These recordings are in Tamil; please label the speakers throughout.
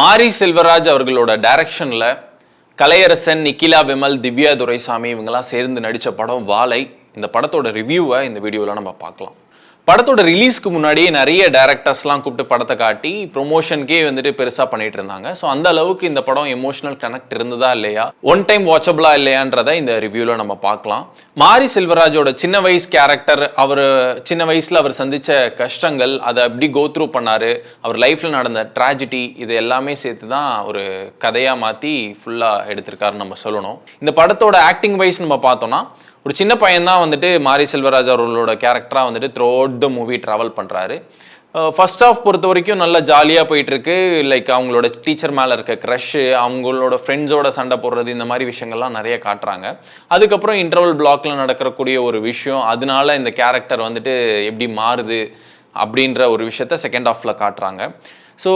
Speaker 1: மாரி செல்வராஜ் அவர்களோட டைரக்ஷனில் கலையரசன் நிக்கிலா விமல் திவ்யா துரைசாமி இவங்கெல்லாம் சேர்ந்து நடித்த படம் வாழை. இந்த படத்தோட ரிவ்யூவை இந்த வீடியோவில் நம்ம பார்க்கலாம். படத்தோட ரிலீஸ்க்கு முன்னாடியே நிறைய டேரக்டர்ஸ்லாம் கூப்பிட்டு படத்தை காட்டி ப்ரொமோஷனுக்கே வந்துட்டு பெருசாக பண்ணிட்டு இருந்தாங்க. ஸோ அந்த அளவுக்கு இந்த படம் எமோஷனல் கனெக்ட் இருந்ததா இல்லையா? ஒன் டைம் வாட்சபிளா இல்லையான்றதை இந்த ரிவ்யூவில் நம்ம பார்க்கலாம். மாரி செல்வராஜோட சின்ன வயசு கேரக்டர் அவர் சின்ன வயசில் அவர் சந்தித்த கஷ்டங்கள் அதை எப்படி கோத்ரூ பண்ணார். அவர் லைஃப்பில் நடந்த ட்ராஜடி இது எல்லாமே சேர்த்து தான் ஒரு கதையாக மாற்றி ஃபுல்லாக எடுத்திருக்காருன்னு நம்ம சொல்லணும். இந்த படத்தோட ஆக்டிங் வைஸ் நம்ம பார்த்தோம்னா ஒரு சின்ன பையன்தான் வந்துட்டு மாரி செல்வராஜ் அவர்களோட கேரக்டராக வந்துட்டு throughout the movie travel பண்ணுறாரு ஃபர்ஸ்ட் ஆஃப் பொறுத்த வரைக்கும் நல்லா ஜாலியாக போயிட்டுருக்கு. லைக் அவங்களோட டீச்சர் மேலே இருக்க க்ரஷ்ஷு அவங்களோட ஃப்ரெண்ட்ஸோட சண்டை போடுறது இந்த மாதிரி விஷயங்கள்லாம் நிறைய காட்டுறாங்க. அதுக்கப்புறம் இன்டர்வல் பிளாக்ல நடக்கக்கூடிய ஒரு விஷயம் அதனால இந்த கேரக்டர் வந்துட்டு எப்படி மாறுது அப்படின்ற ஒரு விஷயத்த செகண்ட் ஆஃபில் காட்டுறாங்க. ஸோ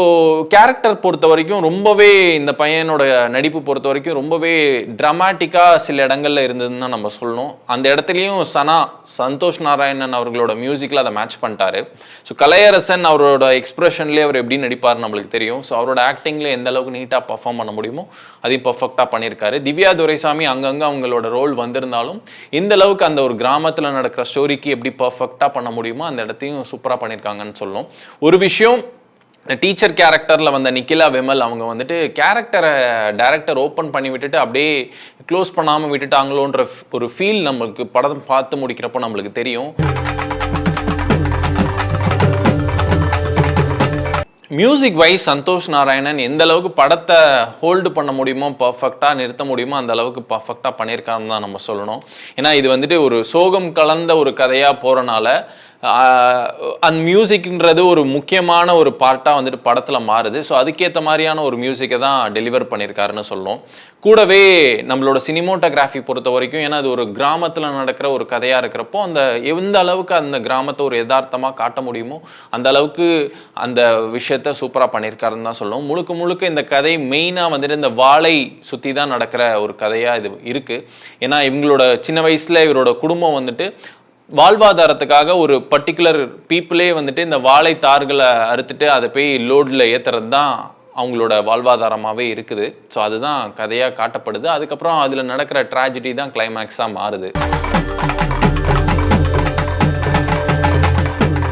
Speaker 1: கேரக்டர் பொறுத்த வரைக்கும் ரொம்பவே இந்த பையனோட நடிப்பு பொறுத்த வரைக்கும் ரொம்பவே ட்ரமாட்டிக்காக சில இடங்களில் இருந்ததுன்னு தான் நம்ம சொல்லணும். அந்த இடத்துலையும் சனா சந்தோஷ் நாராயணன் அவர்களோட மியூசிக்கில் அதை மேட்ச் பண்ணிட்டாரு. ஸோ கலையரசன் அவரோட எக்ஸ்பிரஷன்லேயே அவர் எப்படி நடிப்பார் நம்மளுக்கு தெரியும். ஸோ அவரோட ஆக்டிங்கில் எந்த அளவுக்கு நீட்டாக பர்ஃபார்ம் பண்ண முடியுமோ அதையும் பர்ஃபெக்டாக பண்ணியிருக்காரு. திவ்யா துரைசாமி அங்கங்கே அவங்களோட ரோல் வந்திருந்தாலும் இந்த அளவுக்கு அந்த ஒரு கிராமத்தில் நடக்கிற ஸ்டோரிக்கு எப்படி பர்ஃபெக்டாக பண்ண முடியுமோ அந்த இடத்தையும் சூப்பராக பண்ணியிருக்காங்கன்னு சொல்லணும். ஒரு விஷயம் டீச்சர் கேரக்டரில் வந்த நிக்கிலா விமல் அவங்க வந்துட்டு கேரக்டரை டேரக்டர் ஓப்பன் பண்ணி விட்டுட்டு அப்படியே க்ளோஸ் பண்ணாமல் விட்டுட்டாங்களோன்ற ஒரு ஃபீல் நம்மளுக்கு படம் பார்த்து முடிக்கிறப்போ நம்மளுக்கு தெரியும். மியூசிக் வைஸ் சந்தோஷ் நாராயணன் எந்த அளவுக்கு படத்தை ஹோல்டு பண்ண முடியுமோ பர்ஃபெக்டாக நிறுத்த முடியுமோ அந்த அளவுக்கு பர்ஃபெக்டாக பண்ணியிருக்காருன்னு தான் நம்ம சொல்லணும். ஏன்னா இது வந்துட்டு ஒரு சோகம் கலந்த ஒரு கதையாக போகிறனால அந்த மியூசிக்ன்றது ஒரு முக்கியமான ஒரு பார்ட்டாக வந்துட்டு படத்தில் மாறுது. ஸோ அதுக்கேற்ற மாதிரியான ஒரு மியூசிக்கை தான் டெலிவர் பண்ணியிருக்காருன்னு சொல்லுவோம் கூடவே நம்மளோட சினிமோட்டோகிராஃபி பொறுத்த வரைக்கும் ஏன்னா அது ஒரு கிராமத்தில் நடக்கிற ஒரு கதையாக இருக்கிறப்போ அந்த எந்த அளவுக்கு அந்த கிராமத்தை ஒரு யதார்த்தமாக காட்ட முடியுமோ அந்த அளவுக்கு அந்த விஷயத்த சூப்பராக பண்ணியிருக்காருன்னு தான் சொல்லுவோம் முழுக்க முழுக்க இந்த கதை மெயினாக வந்துட்டு இந்த வாழை சுற்றி தான் நடக்கிற ஒரு கதையாக இது இருக்குது ஏன்னா இவங்களோட சின்ன வயசில் இவரோட குடும்பம் வந்துட்டு வாழ்வாதாரத்துக்காக ஒரு பர்டிகுலர் பீப்புளே வந்துட்டு இந்த வாழை தார்களை அறுத்துட்டு அதை போய் லோடில் ஏற்றுறது தான் அவங்களோட வாழ்வாதாரமாகவே இருக்குது. ஸோ அதுதான் கதையாக காட்டப்படுது. அதுக்கப்புறம் அதில் நடக்கிற ட்ராஜடி தான் கிளைமேக்ஸாக மாறுது.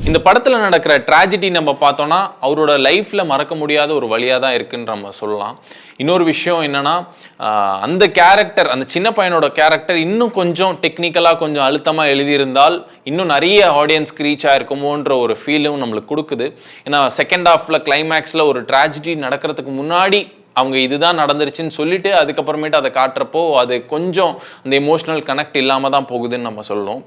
Speaker 1: இந்த படத்தில் நடக்கிற ட்ராஜடி நம்ம பார்த்தோம்னா அவரோட லைஃப்பில் மறக்க முடியாத ஒரு வழியாக தான் இருக்குன்னு நம்ம சொல்லலாம். இன்னொரு விஷயம் என்னன்னா அந்த கேரக்டர் அந்த சின்ன பையனோட கேரக்டர் இன்னும் கொஞ்சம் டெக்னிக்கலாக கொஞ்சம் அழுத்தமாக எழுதியிருந்தால் இன்னும் நிறைய ஆடியன்ஸ்க்கு ரீச் ஆயிருக்குமோன்ற ஒரு ஃபீலும் நம்மளுக்கு கொடுக்குது. ஏன்னா செகண்ட் ஹாஃபில் கிளைமேக்ஸில் ஒரு ட்ராஜடி நடக்கிறதுக்கு முன்னாடி அவங்க இதுதான் நடந்துருச்சுன்னு சொல்லிட்டு அதுக்கப்புறமேட்டு அதை காட்டுறப்போ அது கொஞ்சம் அந்த எமோஷனல் கனெக்ட் இல்லாமல் தான் போகுதுன்னு நம்ம சொல்லணும்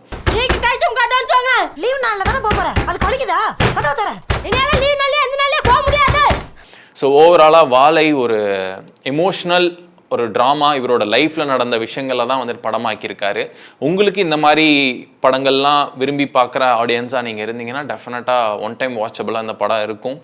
Speaker 2: நீங்க கைச்சும் காட்டான்னு
Speaker 3: லீவ் நாள்ல தானே போக போற அது கழிக்குதா? அதான் தரேன்
Speaker 2: என்னால லீவ் நாளே எந்த நாளே போக முடியாது.
Speaker 1: ஸோ ஓவராலாக வாழை ஒரு எமோஷ்னல் ஒரு ட்ராமா இவரோட லைஃப்பில் நடந்த விஷயங்களை தான் வந்துட்டு படமாக்கியிருக்காரு. உங்களுக்கு இந்த மாதிரி படங்கள்லாம் விரும்பி பார்க்குற ஆடியன்ஸாக நீங்கள் இருந்தீங்கன்னா டெஃபினட்டாக ஒன் டைம் வாட்சபிளாக அந்த படம் இருக்கும்.